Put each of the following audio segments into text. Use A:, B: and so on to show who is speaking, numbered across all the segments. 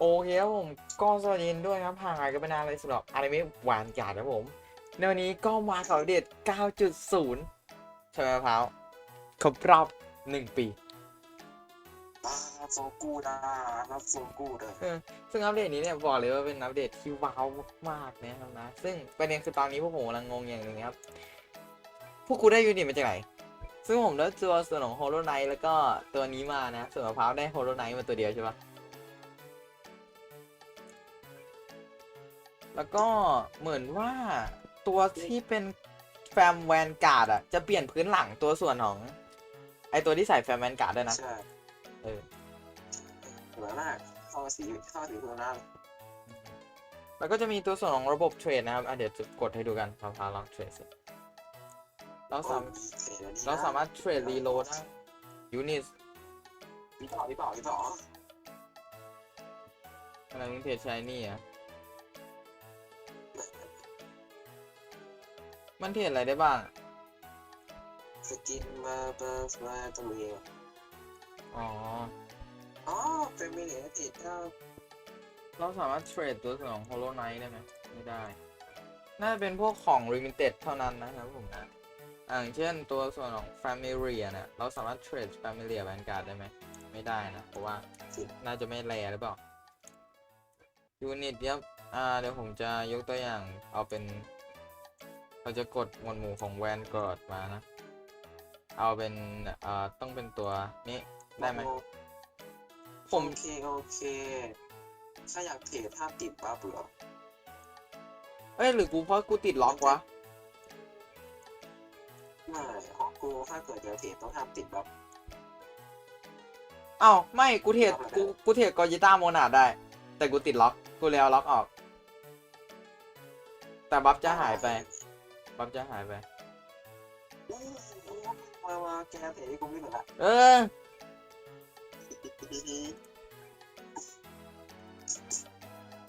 A: โอเคครับผมก็สวัสดีด้วยครับห่างหายกันไปนานเลยสำหรับอนิเมะหวานจัดครับผม ในวันนี้ก็มาข่าวเด็ด 9.0ใช่ไหมมะพร้าวครบรอบ1ปี
B: อ่าโซกูดานับโซกูดา
A: ซึ่งอัปเดตนี้เนี่ยบอกเลยว่าเป็นอัปเดตที่ว้าวมากๆนะครับนะ ซึ่งประเด็นคือตอนนี้พวกผมกำลังงงอย่างหนึ่งครับ พวกกูได้ยูนิตมาจากไหน ซึ่งผมได้ตัวส่วนของโฮโลไนท์แล้วก็ตัวนี้มานะ ส่วนมะพร้าวได้โฮโลไนท์มาตัวเดียวใช่ปะ แล้วก็เหมือนว่าตัวที่เป็นแฟมแวนการ์ดอะ จะเปลี่ยนพื้นหลังตัวส่วนของ ไอตัวที่ใส่แฟมแวนการ์ดด้วยนะ
B: ใช่
A: เออ
B: เหมือนมากเข้าสีเข้าสีตัวนั้น
A: แล้วก็จะมีตัวส่วนของระบบเทรดนะครับอะเดี๋ยวจะกดให้ดูกันพาพาลองเทรดสิเราสามเราสามารถเทรดรีโหลดได้ยูนิต
B: วิต่อวิต่อวิต่อ
A: อะไรมึงเทรดชายนี่อะ มันเทรดอะไรได้บ้าง
B: สกินมาเปิร์สมาตัวเอง
A: อ๋อ
B: อ๋อเป็นมิเนติดก็
A: เราสามารถเทรดตัวส่วนของ Hollow Knight ได้ไหมไม่ได้ น่าจะเป็นพวกของ Limited เท่านั้นนะครับผมนะอ่าอย่างเช่นตัวส่วนของ Familia เนี่ยเราสามารถเทรด Familia Vanguard ได้ไหม ไม่ได้นะ เพราะว่าน่าจะไม่แรหรือเปล่ายูนิตเนี้ยอ่าเดี๋ยวผมจะยกตัวอย่างเอาเป็น เราจะกดหมวดหมู่ของ Vanguard มานะ เอาเป็นอ่าต้องเป็นตัวนี้ได้ไหมผม
B: โอเคโอเค ถ้าอยากเทรดภาพติดบ้าเบื่อ
A: เอ้ยหรือกูเพราะกูติดล็อกวะ
B: ไม่ของกูถ้าเกิดจะเทรดต้องห้ามติดบัฟ
A: อ้าวไม่กูเทรด
B: ทำอะไร
A: กูกูเทรดกอจิต้าโมนาดได้ แต่กูติดล็อก กูเลยเอาล็อกออก แต่บัฟจะหายไป บัฟจะหายไป
B: อู้หูมามาแกเทรดให้กูไม่เหลือละ
A: เออ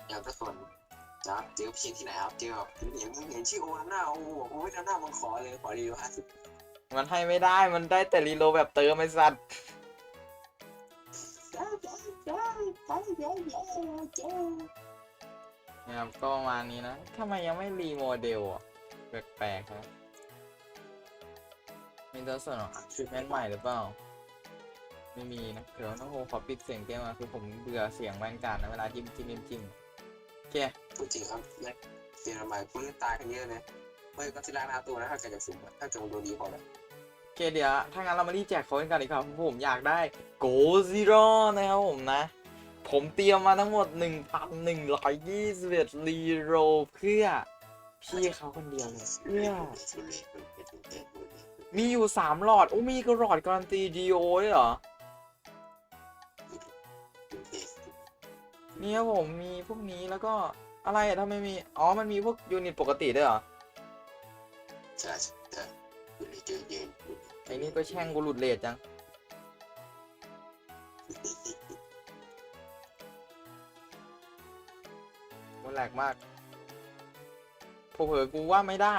B: อยากจะสนจ้าเจอพี่ที่ไหนครับเจอแบบเห็นเห็นชื่อโอวาน่าโอ้โหโอ้ยหน้ามึงขอเลยขอรีวิวห้าสิบ
A: มันให้ไม่ได้ มันได้แต่รีโหลดแบบเติมไอ้สัตว์
B: จ้าจ้าจ้าจ้าจ้าจ้าจ้า
A: นะครับก็ประมาณนี้นะทำไมยังไม่รีโมเดลอะ แปลกๆครับมีตัวส่วนของทรีทเมนต์ใหม่หรือเปล่า ไม่มีนะ เดี๋ยวน้องโฮขอปิดเสียงเกมมาคือผมเบื่อเสียงแวนการ์ดนะเวลาจิ้มจิ้มจิ้มจิ้มโอเค
B: พูดจริงครับเนี่ยเสียงใหม่คุณตายกันเยอะเลยไม่ก็สิลานาตัวนะถ้าเกิดจะสุ่มถ้าเกิดมันดูดีพอแล้ว
A: โอเคเดี๋ยวถ้างั้นเรามารีแจกเขากันดีกว่าเพราะผมอยากได้โกซิโร่นะครับผมนะผมเตรียมมาทั้งหมด 1,121รีโรเพื่อ พี่เขาคนเดียวเลยเพื่อมีอยู่3หลอด โอ้มีก็หลอดการันตีดีโอด้วยเหรอ นี่ครับผมมีพวกนี้แล้วก็อะไรอะถ้าไม่มี อ๋อ มันมีพวกยูนิตปกติด้วยเหรอ
B: ใช่ใช่ดูดีเจอเย็น
A: ไอ้นี่ก็แช่งกูหลุดเลทจัง มันแหลกมากพอ เผลอๆกูว่าไม่ได้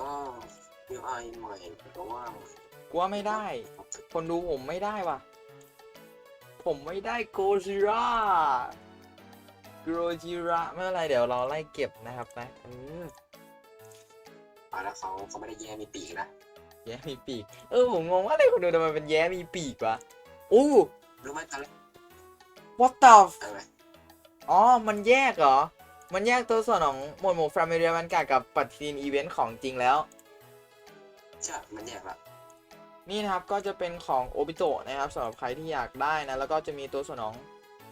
B: อ๋อเดี๋ยวไอใหม่แต่ว่า
A: กูว่าไม่ได้ คนดูผมไม่ได้ว่ะ ผมไม่ได้โกจิระโกจิระไม่เป็นไรเดี๋ยวเราไล่เก็บนะครับนะเออ
B: อ่าแล้วเขาเขาไม่ได้แย่มีปีกนะ
A: แย้มีปีก เออผมงงว่าอะไรคนดูทำไมเป็นแย้มีปีกวะอู้
B: รู้ไหมตอนแรก
A: what the f-
B: อะไร
A: อ๋อ มันแยกเหรอ มันแยกตัวส่วนของหมวดหมู่ฟรามเรียมันกากับปฏิทินอีเวนต์ของจริงแล้ว
B: ใช่ มันแยกละ
A: นี่นะครับก็จะเป็นของโอบิโตะนะครับสำหรับใครที่อยากได้นะแล้วก็จะมีตัวส่วนของ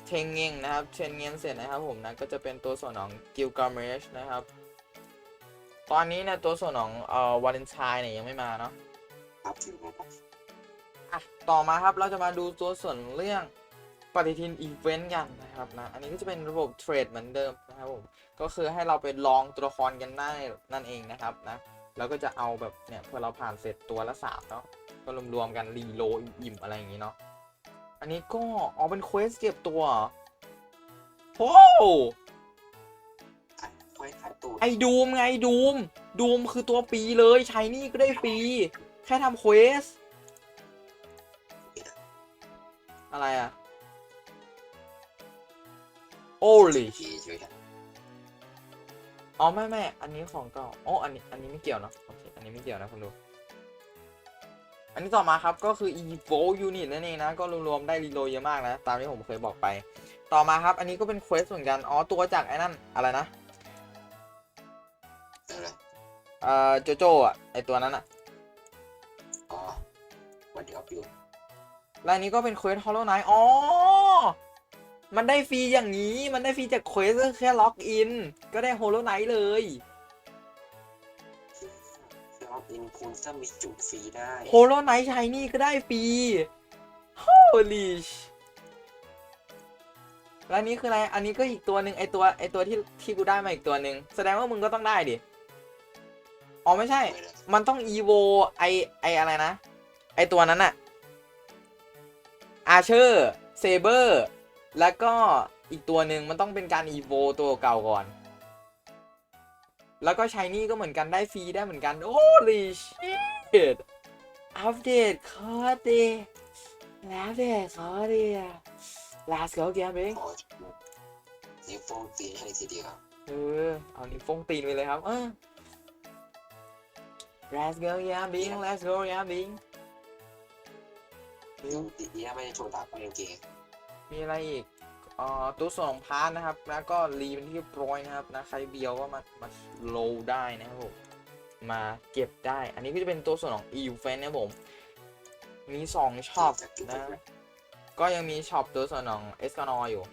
A: เทงเงงนะครับเทงเงงเสร็จนะครับผมนะก็จะเป็นตัวส่วนของกิลกาเมชนะครับ ตอนนี้เนี่ยตัวส่วนของเอ่อวาเลนไทน์เนี่ยยังไม่มาเนาะ
B: ครับถึงนะครับ
A: อะต่อมาครับเราจะมาดูตัวส่วนเรื่อง ปฏิทินอีเวนต์กันนะครับนะ อันนี้ก็จะเป็นระบบเทรดเหมือนเดิมนะครับผม ก็คือให้เราไปลองตัวละครกันได้นั่นเองนะครับนะ แล้วก็จะเอาแบบเนี่ยพอเราผ่านเสร็จตัวละสามเนาะ ก็รวมๆกันรีโลอิ่มๆอะไรอย่างนี้เนาะ อันนี้ก็อ๋อเป็นเควสเก็บตัวเหรอโอ้
B: ขายไว้ขายตูด
A: ไอดูมไงดูมดูมคือตัวปีเลยใช้นี่ก็ได้ฟรีแค่ทำเควส อะไรอะ holy
B: ทีช่วยกัน
A: อ๋อไม่ไม่อันนี้ของเก่าอ๋ออันนี้อันนี้ไม่เกี่ยวเนอะโอเคอันนี้ไม่เกี่ยวนะคุณดู อันนี้ต่อมาครับก็คือ evo unit นั่นเองนะ ก็รวมๆได้รีโหลดเยอะมากนะ ตามที่ผมเคยบอกไป ต่อมาครับ อันนี้ก็เป็นเควสเหมือนกัน อ๋อตัวจากไอ้นั่นอะไรนะ
B: เดี๋ยวเลย
A: เอ่อโจโจอะไอตัวนั้นอะ
B: อ๋อวันเดียวปิว
A: และอันนี้ก็เป็นเควส Hollow Knight อ๋อ มันได้ฟรีอย่างนี้ มันได้ฟรีจากเควสก็แค่ล็อกอิน ก็ได้ Hollow Knight เลย
B: ล็อกอินคุณถ้ามีจุดฟรีได้
A: Hollow Knight ชายนี่ก็ได้ฟรี Holy sh แล้วอันนี้คืออะไร อันนี้ก็อีกตัวหนึ่งไอตัวไอตัวที่ที่กูได้มาอีกตัวหนึ่งแสดงว่ามึงก็ต้องได้ดิ อ๋อไม่ใช่
B: ไม่ได้
A: มันต้อง evo ไอไออะไรนะ ไอตัวนั้นอะอาเชอร์เซเบอร์ แล้วก็อีกตัวหนึ่งมันต้องเป็นการ evo ตัวเก่าก่อน แล้วก็ชายนี่ก็เหมือนกันได้ฟรีได้เหมือนกัน holy shit อัปเดตคอร์ดีอัปเดตคอร์ดี last go gaming
B: ขอนิ้วโป้งตีให้ทีเดียว
A: เออเอานิ้วโป้งตีนไปเลยครับเออ Let's go yabbing Let's go yabbing
B: นิ้วตีเอี้ยไม่ได้โชว์ตาเป็นเกง
A: มีอะไรอีกอ่อตัวส่วนของพาร์ทนะครับ แล้วก็รีเป็นที่เรียบร้อยนะครับนะใครเบียวก็มามาโลได้นะครับผมมาเก็บได้ อันนี้ก็จะเป็นตัวส่วนของ e u f e n นะผมมีสองช็อปนะก็ยังมีช็อปตัวส่วนของเอสกานออยู่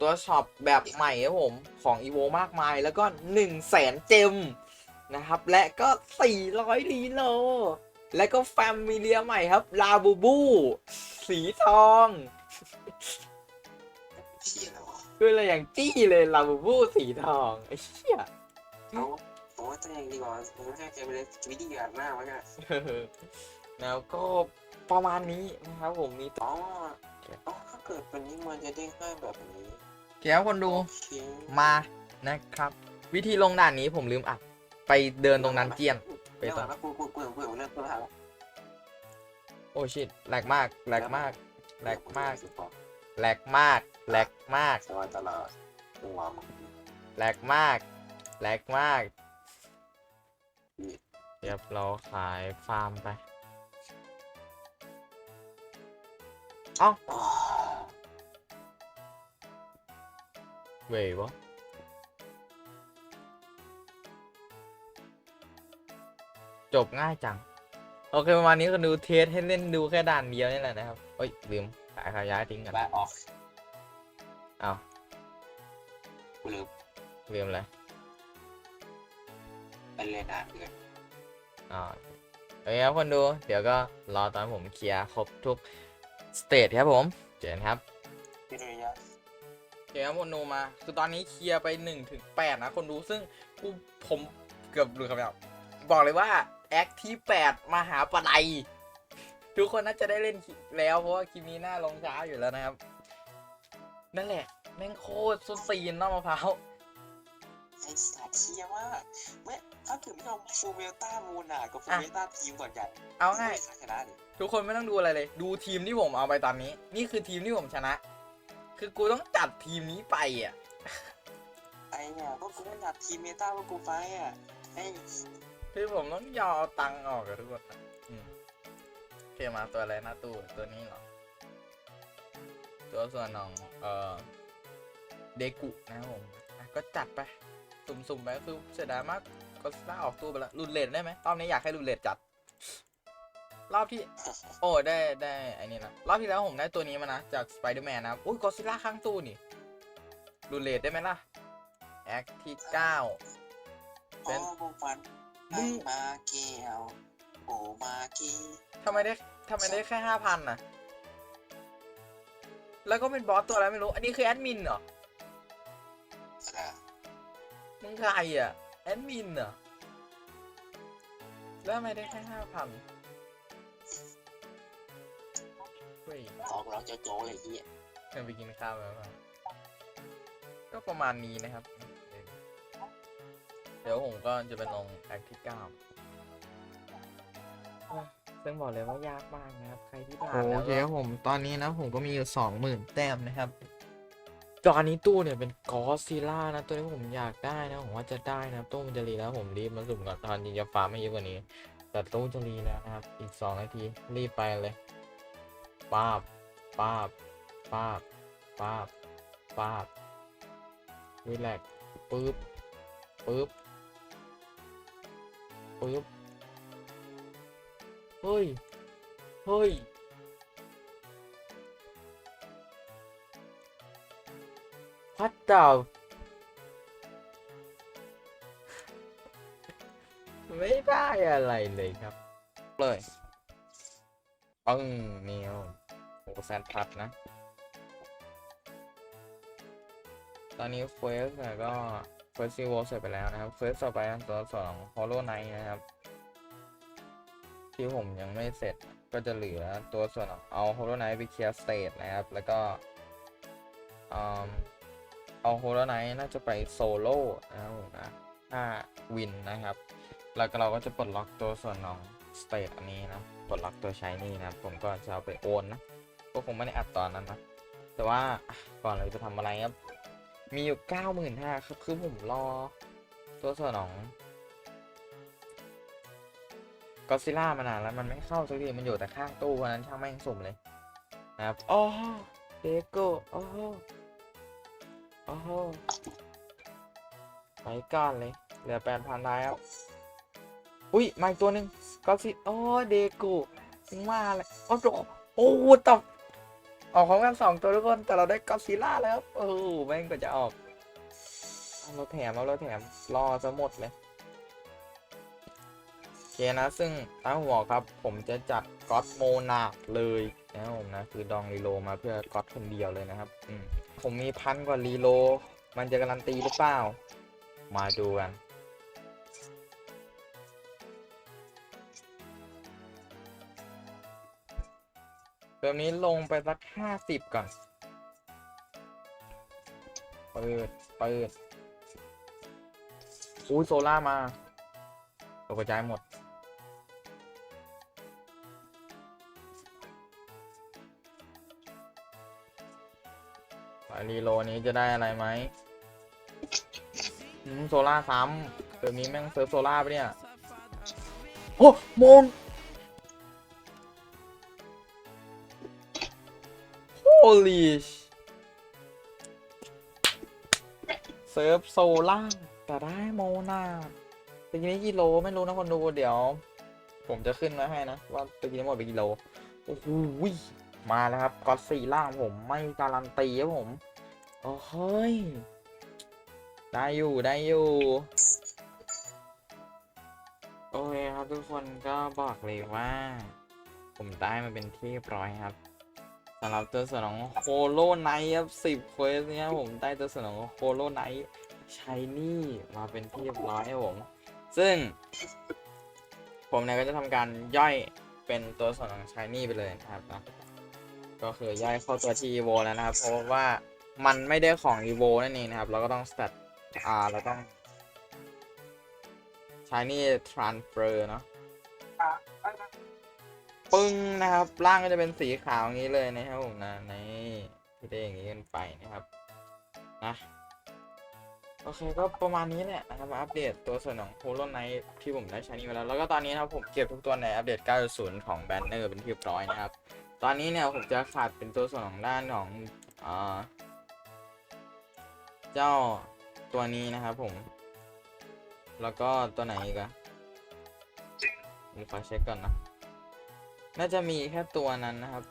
A: ตัวช็อปแบบใหม่ครับผมของ EVO มากมายแล้วก็1 0 0 0 0แสนเจมนะครับ และก็400ลีโล และก็แฟมิเลียใหม่ครับ ลาบูบู สีทอง
B: เชียแล้วอะ
A: คืออะไรอย่างจี้เลยลาบูบูสีทองไอ้เหี้ย
B: เขาผมว่าตัวเองดีกว่าผมให้แกไปเลยวิธีการหน้ามันก็
A: แล้วก็ประมาณนี้นะครับผมมี
B: อ๋ออ๋อถ้าเกิดวันนี้มันจะเด้งให้แบบนี้
A: เดี๋ยวคนดู
B: โอเค
A: มานะครับ วิธีลงด่านนี้ผมลืมอัดไปเดินตรงนั้นเจียนไป
B: เดี๋ยว
A: ตรง
B: แล้ วกูกูกูกูเรื่องตัวหา
A: โอ้ชิตแหลกมากแหลกมากแหลกมาก
B: สุดปอก
A: แหลกมากแหลกมาก
B: สวัสดีตลอดตัวมึง
A: แหลกมากแหลกมากเดี๋ยวเราขายฟาร์มไปเอ้า
B: อ๋อ
A: เว้ยวะจบง่ายจัง โอเคประมาณนี้ก็ดูเทสให้เล่นดูแค่ด่านเดียวนี่แหละนะครับเอ้ยลืมขายขายย้ายทิ้งกัน
B: แบกออก
A: อ้าว
B: กูลืม
A: ลืมเลย
B: ไปเล่นนานเกิน
A: อ่าโอเคครับคนดู เดี๋ยวก็รอตอนผมเคลียร์ครบทุกสเตจครับผม เจอกันครับ
B: พี่ดุริยะ
A: โอเคครับคนดูมา คือตอนนี้เคลียร์ไป1นถึงแนะคนดูซึ่งกูผมเกือบลืมคำนี้บอกเลยว่า แอคที่ 8 มหาปะไลทุกคนน่าจะได้เล่นคลิปแล้วเพราะว่าคลิปนี้หน้าลงช้าอยู่แล้วนะครับ นั่นแหละ แม่งโคตรสุดซีนน้ำมะพร้าว
B: ไอ้สัตว์เชียมากไม่ถ้าถึงไม่เอาฟูเมลต้ามูนอะกับฟูเมลต้าทีมก่อนกัน
A: เอาง่าย
B: ไม่ชนะดิ
A: ทุกคนไม่ต้องดูอะไรเลย ดูทีมที่ผมเอาไปตอนนี้ นี่คือทีมที่ผมชนะ คือกูต้องจัดทีมนี้ไปอะ
B: ไอ้เนี่ยพวกกูไม่ดับทีมเมตาพวกกูไปอะไอ้
A: คือผมต้องยอเอาตังค์ออกกับทุกคนนะอืมโอเคมาตัวอะไรหน้าตู้ตัวนี้เหรอ ตัวส่วนของเอ่อเดกุนะครับผมอะก็จัดไป สุ่มๆไปคือเสียดายมากก็สตาออกตู้ไปแล้วรุนเลนได้ไหมรอบนี้อยากให้รุนเลนจัด รอบที่ โอ้ได้ได้ไอ้นี่นะรอบที่แล้วผมได้ตัวนี้มานะ จากสไปเดอร์แมนนะครับอุ้ยก็ซิล่าข้างตู้นี่รุนเลนได้ไหมล่ะ แอคที่เก้าเป็น
B: วกฟัน
A: มึง
B: มาเกียวโอมากี
A: ทำไมได้ทำไมได้แค่ห้าพันน่ะ แล้วก็เป็นบอสตัวอะไรไม่รู้ อันนี้คือแอดมินเหรอ
B: อะไรอะ
A: มึงใครอะ แอดมินเหรอ แล้วทำไมได้แค่ห้าพันเว้ย
B: ออกเราจะโจ้เลยที่
A: จะไปกินข้าวแล้วมั้งก็ประมาณนี้นะครับเดี๋ยวผมก็จะไปลงแอคที่เก้าซึ่งบอกเลยว่ายากมากนะครับ ใครที่ผ่านแล้วโอเคครับผมตอนนี้นะผมก็มีอยู่สองหมื่นแต้มนะครับตอนนี้ตู้เนี่ยเป็นกอซิล่านะ ตัวนี้ผมอยากได้นะ ผมว่าจะได้นะตู้มันจะรีแล้วผมรีบมาสุ่มก่อนตอนนี้จะฟาร์มไม่เยอะกว่านี้ แต่ตู้จะรีแล้วนะครับ อีกสองนาทีรีบไปเลยป้าบป้าบป้าบป้าบป้าบวิแลกปึ๊บปึ๊บ ปึ๊บเฮ้ย เฮ้ย พัดดาวไม่ได้อะไรเลยครับ เลยปึ้งเนียวโอ้แซนพัดนะ ตอนนี้เฟสก็ เฟสซิวเสร็จไปแล้วนะครับเฟสต่อไปอันตัวสองฮอลโลไนนะครับ ที่ผมยังไม่เสร็จก็จะเหลือตัวส่วนเอาฮอลโลไนไปเคลียร์สเตทนะครับ แล้วก็อืมเอาฮอลโลไนน่าจะไปโซโล่นะครับผมนะถ้าวินนะครับ แล้วก็เราก็จะปลดล็อกตัวส่วนของสเตทอันนี้นะปลดล็อกตัวใช้นี่นะครับผมก็จะเอาไปโอนนะก็คงไม่ได้อัดตอนนั้นนะแต่ว่าก่อนเราจะทำอะไรครับ มีอยู่เก้าหมื่นห้าครับ คือผมรอ ตัวส่วนองก็ซิล่ามานานแล้วมันไม่เข้าสักทีมันอยู่แต่ข้างตู้เพราะนั้นช่างแม่งสุ่มเลยนะครับโอ้เดโก้โอ้โหโอ้โหไปก่อนเลย เหลือแปดพันไลน์ครับอุ้ยมาอีกตัวหนึ่งก็ซิโอ้เดโก้ถึงว่าเลยโอ้โหโอ้โหตบ ออกของกันสองตัวทุกคน แต่เราได้ก็ซิล่าแล้วครับโอ้โหแม่งก็จะออกเอาเราแถมเอาเราแถมรอซะหมดเลยโอเคนะ ซึ่งตั้งหัวครับ ผมจะจัดก็อตโมนาเลยนะครับผมนะ คือดองรีโลมาเพื่อก็อตคนเดียวเลยนะครับ อืมผมมีพันกว่ารีโล มันจะการันตีหรือเปล่า มาดูกัน ติมนี้ลงไปสักห้าสิบก่อน เปิด เปิด อุ้ยโซล่ามาตกกระจายหมด ไปรีโลนี้จะได้อะไรไหมอืมโซล่าซ้ำเติมนี้แม่งเซิร์ฟโซล่าปะเนี่ย โอ้โมง Holy sh- เซิร์ฟโซล่าแต่ได้โมนาตะกี้นี้กิโลไม่รู้นะคนดูเดี๋ยว ผมจะขึ้นมาให้นะ ว่าตะกี้นี้หมดไปกิโล โอ้โหมาแล้วครับก็อตสี่ล่างผมไม่การันตีครับผม โอ้เฮ้ย ได้อยู่ได้อยู่ โอเคครับทุกคนก็บอกเลยว่า ผมได้มาเป็นที่เรียบร้อยครับำหรับตัวสนองโคโลไนท์ครับสิบเควสเนี้ยผมได้ตัวสนองโคโลไนท์ชายนี่มาเป็นที่เรียบร้อยครับผม ซึ่ง ผมเนี่ยก็จะทำการย่อยเป็นตัวส่วนของชายนี่ไปเลยนะครับนะก็คือย่อยเข้าตัวที่ EVO แล้วนะครับ เพราะว่ามันไม่ได้ของ EVO นั่นเองนะครับ เราก็ต้อง stat อ่าเราต้อง shiny transfer เนาะ ปึ้งนะครับร่างก็จะเป็นสีขาวอย่างนี้เลยนะครับผมนะนี่ที่ได้อย่างนี้กันไปนะครับนะโอเคก็ประมาณนี้แหละนะครับอัปเดตตัวส่วนของโ o โลไนท์ที่ผมได้ใช้นี่มาแล้วแล้วก็ตอนนี้นะครับผมเก็บทุกตัวในอัปเดต 9.0 ของแบนเนอร์เป็นที่เรียบร้อยนะครับ ตอนนี้เนี่ยผมจะขาดเป็นตัวส่วนของด้านของอ่าเจ้าตัวนี้นะครับผม แล้วก็ตัวไหนอีกอะผมขอเช็คก่อนนะ น่าจะมีแค่ตัวนั้นนะครับ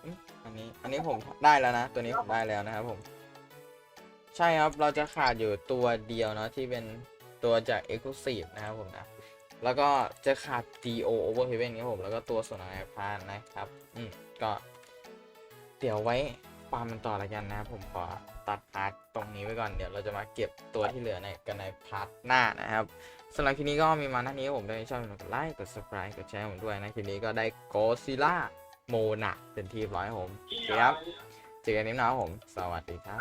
A: อันนี้ อันนี้ผมได้แล้วนะ ตัวนี้ผมได้แล้วนะครับผม ใช่ครับ เราจะขาดอยู่ตัวเดียวเนาะที่เป็นตัวจาก Exclusive นะครับผมนะ แล้วก็จะขาด DO Over Heaven ครับผม แล้วก็ตัวส่วนองไอพานนะครับ อืม ก็ เดี๋ยวไว้ฟาร์มมันต่อละกันนะครับผมขอตัดพาร์ทตรงนี้ไว้ก่อน เดี๋ยวเราจะมาเก็บตัวที่เหลือในกันในพาร์ทหน้านะครับ สำหรับคลิปนี้ก็มีมาหน้านี้ครับผมได้ชอบกดไลค์กด subscribe กดแชร์ผมด้วยนะคลิปนี้ก็ได้ Godzilla โมนาเป็นที่เรียบร้อยผมเครับเจอกันนิ้วหน้าผม สวัสดีครับ